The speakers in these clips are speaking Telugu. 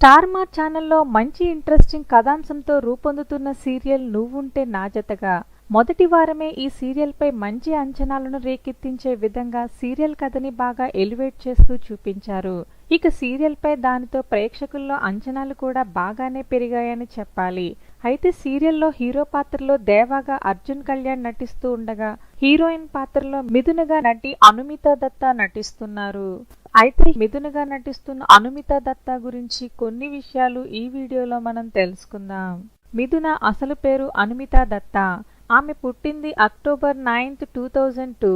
స్టార్ మా ఛానల్లో మంచి ఇంట్రెస్టింగ్ కథాంశంతో రూపొందుతున్న సీరియల్ నువ్వుంటే నా జతగా. మొదటి వారమే ఈ సీరియల్పై మంచి అంచనాలను రేకెత్తించే విధంగా సీరియల్ కథని బాగా ఎలివేట్ చేస్తూ చూపించారు. ఇక సీరియల్పై దానితో ప్రేక్షకుల్లో అంచనాలు కూడా బాగానే పెరిగాయని చెప్పాలి. అయితే సీరియల్లో హీరో పాత్రలో దేవాగా అర్జున్ కళ్యాణ్ నటిస్తూ ఉండగా హీరోయిన్ పాత్రలో మిథునగా నటి అనుమిత దత్తా నటిస్తున్నారు. అయితే మిథునగా నటిస్తున్న అనుమిత దత్తా గురించి కొన్ని విషయాలు ఈ వీడియోలో మనం తెలుసుకుందాం. మిథున అసలు పేరు అనుమిత దత్తా. ఆమె పుట్టింది October ninth two thousand two.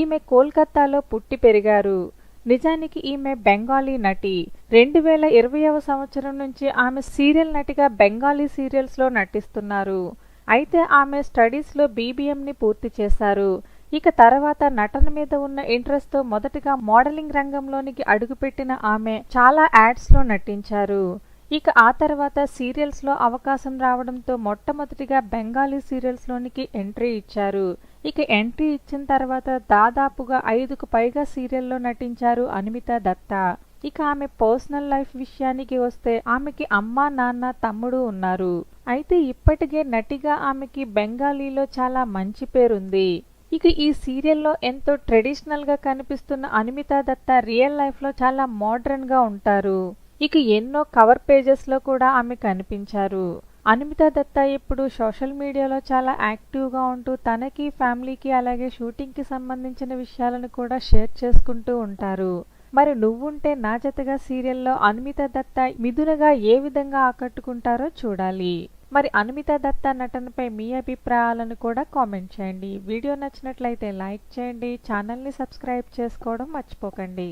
ఈమె కోల్కతాలో పుట్టి పెరిగారు. నిజానికి ఈమె బెంగాలీ నటి. రెండు వేల ఇరవైవ సంవత్సరం నుంచి ఆమె సీరియల్ నటిగా బెంగాలీ సీరియల్స్లో నటిస్తున్నారు. అయితే ఆమె స్టడీస్లో బీబీఎంని పూర్తి చేశారు. ఇక తర్వాత నటన మీద ఉన్న ఇంట్రెస్ట్తో మొదటగా మోడలింగ్ రంగంలోనికి అడుగుపెట్టిన ఆమె చాలా యాడ్స్లో నటించారు. ఇక ఆ తర్వాత సీరియల్స్లో అవకాశం రావడంతో మొట్టమొదటిగా బెంగాలీ సీరియల్స్ లోనికి ఎంట్రీ ఇచ్చారు. ఇక ఎంట్రీ ఇచ్చిన తర్వాత దాదాపుగా ఐదుకు పైగా సీరియల్లో నటించారు అనిమిత దత్తా. ఇక ఆమె పర్సనల్ లైఫ్ విషయానికి వస్తే ఆమెకి అమ్మ నాన్న తమ్ముడు ఉన్నారు. అయితే ఇప్పటికే నటిగా ఆమెకి బెంగాలీలో చాలా మంచి పేరుంది. ఇక ఈ సీరియల్లో ఎంతో ట్రెడిషనల్గా కనిపిస్తున్న అనిమితా దత్త రియల్ లైఫ్లో చాలా మోడ్రన్గా ఉంటారు. ఇక ఎన్నో కవర్ పేజెస్లో కూడా ఆమె కనిపించారు. అనిమితా దత్త ఇప్పుడు సోషల్ మీడియాలో చాలా యాక్టివ్గా ఉంటూ తనకి ఫ్యామిలీకి అలాగే షూటింగ్కి సంబంధించిన విషయాలను కూడా షేర్ చేసుకుంటూ ఉంటారు. మరి నువ్వుంటే నా జతగా సీరియల్లో అనిమిత దత్త మిథునగా ఏ విధంగా ఆకట్టుకుంటారో చూడాలి. మరి అనిమిత దత్త నటనపై మీ అభిప్రాయాలను కూడా కామెంట్ చేయండి. వీడియో నచ్చినట్లయితే లైక్ చేయండి. ఛానల్ని సబ్స్క్రైబ్ చేసుకోవడం మర్చిపోకండి.